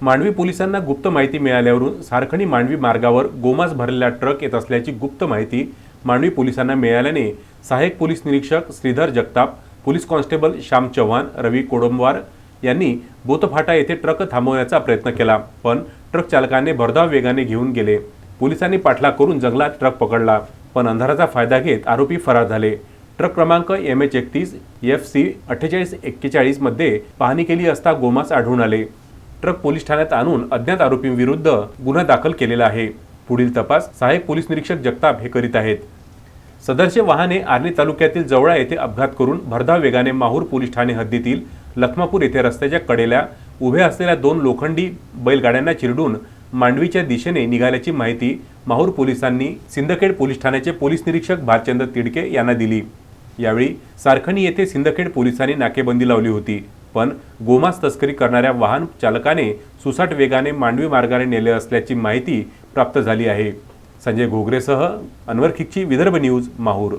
मांडवी पोलिसांना गुप्त माहिती मिळाल्यावरून सारखणी मांडवी मार्गावर गोमास भरलेला ट्रक येत असल्याची गुप्त माहिती मांडवी पोलिसांना मिळाल्याने सहाय्यक पोलीस निरीक्षक श्रीधर जगताप पोलीस कॉन्स्टेबल श्याम चव्हाण रवी कोडंबवार यांनी बोतफाटा येथे ट्रक थांबवण्याचा प्रयत्न केला पण ट्रक चालकाने भरधाव वेगाने घेऊन गेले. पोलिसांनी पाठलाग करून जंगलात ट्रक पकडला पण अंधाराचा फायदा घेत आरोपी फरार झाले. ट्रक क्रमांक एम एच एकतीस एफ सी अठ्ठेचाळीस एक्केचाळीसमध्ये पाहणी केली असता गोमास आढळून आले. ट्रक पोलीस ठाण्यात आणून अज्ञात आरोपींविरुद्ध गुन्हा दाखल केलेला आहे. पुढील तपास सहाय्यक पोलीस निरीक्षक जगताप हे करीत आहेत. सदरचे वाहने आर्णी तालुक्यातील जवळा येथे अपघात करून भरधाव वेगाने माहूर पोलीस ठाणे हद्दीतील लखमापूर येथे रस्त्याच्या कडेला उभ्या असलेल्या दोन लोखंडी बैलगाड्यांना चिरडून मांडवीच्या दिशेने निघाल्याची माहिती माहूर पोलिसांनी सिंदखेड पोलीस ठाण्याचे पोलीस निरीक्षक भालचंद्र तिडके यांना दिली. यावेळी सारखणी येथे सिंदखेड पोलिसांनी नाकेबंदी लावली होती. पण गोमास तस्करी करणाऱ्या वाहन चालकाने सुसाट वेगाने मांडवी मार्गाने नेले असल्याची माहिती प्राप्त झाली आहे. संजय घोगरेसह अनवर खिच्ची विदर्भ न्यूज माहूर.